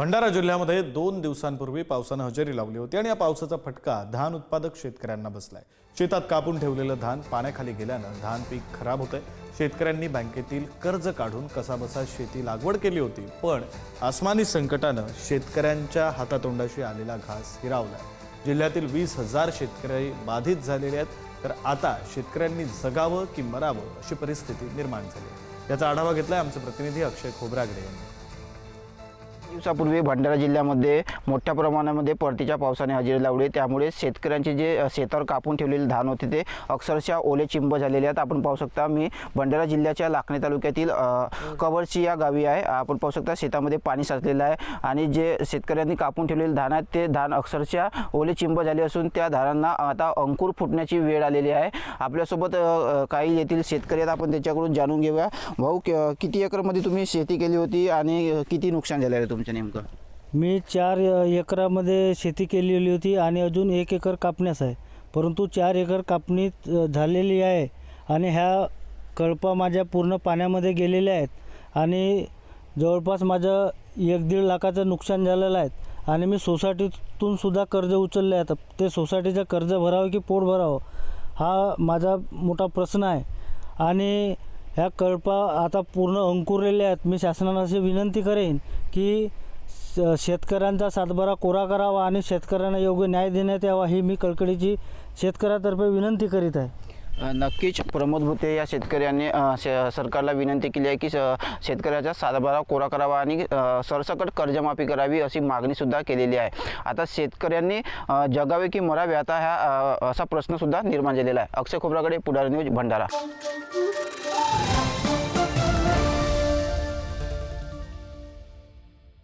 भंडारा जिल्ह्यामध्ये दोन दिवसांपूर्वी पावसानं हजेरी लावली होती आणि या पावसाचा फटका धान उत्पादक शेतकऱ्यांना बसलाय. शेतात कापून ठेवलेलं धान पाण्याखाली गेल्यानं धान पीक खराब होतंय. शेतकऱ्यांनी बँकेतील कर्ज काढून कसाबसा शेती लागवड केली होती पण आसमानी संकटानं शेतकऱ्यांच्या हातातोंडाशी आलेला घास हिरावलाय. जिल्ह्यातील वीस हजार शेतकरी बाधित झालेले आहेत तर आता शेतकऱ्यांनी जगावं की मरावं अशी परिस्थिती निर्माण झाली याचा आढावा घेतलाय आमचे प्रतिनिधी अक्षय खोबरागडे यांनी. दिवसापूर्वी भंडारा जिल्ह्यामध्ये मोठ्या प्रमाणामध्ये परतीच्या पावसाने हजेरी लावली. त्यामुळे शेतकऱ्यांचे जे शेतावर कापून ठेवलेले धान होते ते अक्षरशः ओले चिंब झालेले आहेत. आपण पाहू शकता मी भंडारा जिल्ह्याच्या लाखणी तालुक्यातील कवरची या गावी आहे. आपण पाहू शकता शेतामध्ये पाणी साचलेलं आहे आणि जे शेतकऱ्यांनी कापून ठेवलेले धान आहेत ते धान अक्षरशः ओले चिंब झाले असून त्या धानांना आता अंकुर फुटण्याची वेळ आलेली आहे. आपल्यासोबत काही येथील शेतकरी आहेत आपण त्याच्याकडून जाणून घेऊया. भाऊ क- किती एकरमध्ये तुम्ही शेती केली होती आणि किती नुकसान झालेलं आहे तुमचं नेमकं? मी चार एकरामध्ये शेती केलेली होती आणि अजून एक एकर कापण्यास आहे. परंतु चार एकर कापणी झालेली आहे आणि ह्या कळपा माझ्या पूर्ण पाण्यामध्ये गेलेल्या आहेत. आणि जवळपास माझं एक दीड लाखाचं नुकसान झालेलं आहे. आणि मी सोसायटीतून सुद्धा कर्ज उचलले आहेत ते सोसायटीचं कर्ज भरावं की पोट भरावं हा माझा मोठा प्रश्न आहे. आणि ह्या कळपा आता पूर्ण अंकुरलेल्या आहेत. मी शासनाला अशी विनंती करेन की शेतकऱ्यांचा सातबारा कोरा करावा आणि शेतकऱ्यांना योग्य न्याय देण्यात यावा ही मी कळकडीची शेतकऱ्यातर्फे विनंती करीत आहे. नक्कीच प्रमोद भुते या शेतकऱ्यांनी शे सरकारला विनंती केली आहे की शेतकऱ्याचा सातबारा कोरा करावा आणि सरसकट कर्जमाफी करावी अशी मागणीसुद्धा केलेली आहे. आता शेतकऱ्यांनी जगावे की मरावे आता ह्या असा प्रश्नसुद्धा निर्माण झालेला आहे. अक्षय खोबराकडे पुढारी न्यूज भंडारा.